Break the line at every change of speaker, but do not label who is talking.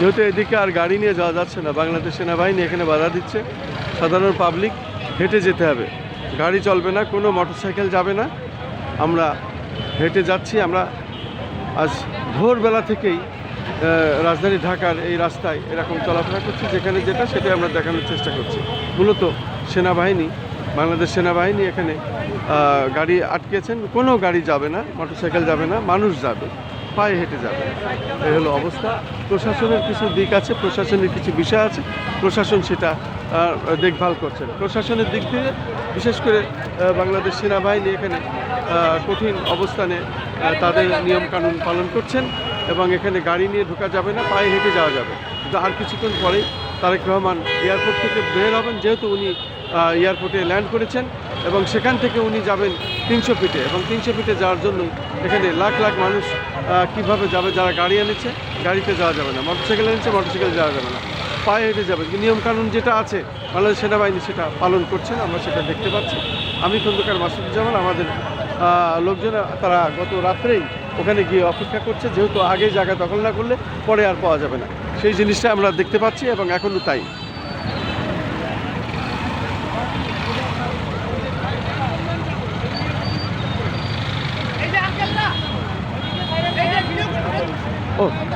যেহেতু এদিকে আর গাড়ি নিয়ে যাওয়া যাচ্ছে না, বাংলাদেশ সেনাবাহিনী এখানে বাধা দিচ্ছে, সাধারণ পাবলিক হেঁটে যেতে হবে। গাড়ি চলবে না, কোনো মোটরসাইকেল যাবে না। আমরা হেঁটে যাচ্ছি, আমরা আজ ভোরবেলা থেকেই রাজধানী ঢাকার এই রাস্তায় এরকম চলাফেরা করছি, যেখানে যেটা সেটাই আমরা দেখানোর চেষ্টা করছি। মূলত সেনাবাহিনী, বাংলাদেশ সেনাবাহিনী এখানে গাড়ি আটকেছেন, কোনো গাড়ি যাবে না মোটরসাইকেল যাবে না, মানুষ যাবে। পায়ে হেঁটে যাবে। এই হলো অবস্থা। প্রশাসনের কিছু দিক আছে, প্রশাসনের কিছু বিষয় আছে। প্রশাসন সেটা দেখভাল করছেন প্রশাসনের দিক থেকে বিশেষ করে বাংলাদেশ সেনাবাহিনী এখানে কঠিন অবস্থানে তাদের নিয়মকানুন পালন করছেন এবং এখানে গাড়ি নিয়ে ঢোকা যাবে না, পায়ে হেঁটে যাওয়া যাবে। কিন্তু আর কিছুক্ষণ পরেই তারেক রহমান এয়ারপোর্ট থেকে বের হবেন, যেহেতু উনি এয়ারপোর্টে ল্যান্ড করেছেন। এবং সেখান থেকে উনি যাবেন তিনশো ফিটে এবং তিনশো ফিটে যাওয়ার জন্য এখানে লাখ লাখ মানুষ কীভাবে যাবে, যারা গাড়ি এনেছে, গাড়িতে যাওয়া যাবে না, মোটরসাইকেল এনেছে, মোটরসাইকেল যাওয়া যাবে না। পায়ে হেঁটে যাবে নিয়মকানুন যেটা আছে, বাংলাদেশ সেনাবাহিনী সেটা পালন করছেন আমরা সেটা দেখতে পাচ্ছি। আমি খন্দকার মাসুদুজ্জামান, আমাদের লোকজন, তারা গত রাত্রেই ওখানে গিয়ে অপেক্ষা করছে, যেহেতু আগে জায়গা দখল না করলে পরে আর পাওয়া যাবে না। সেই জিনিসটা আমরা দেখতে পাচ্ছি এবং এখনও তাই। Oh,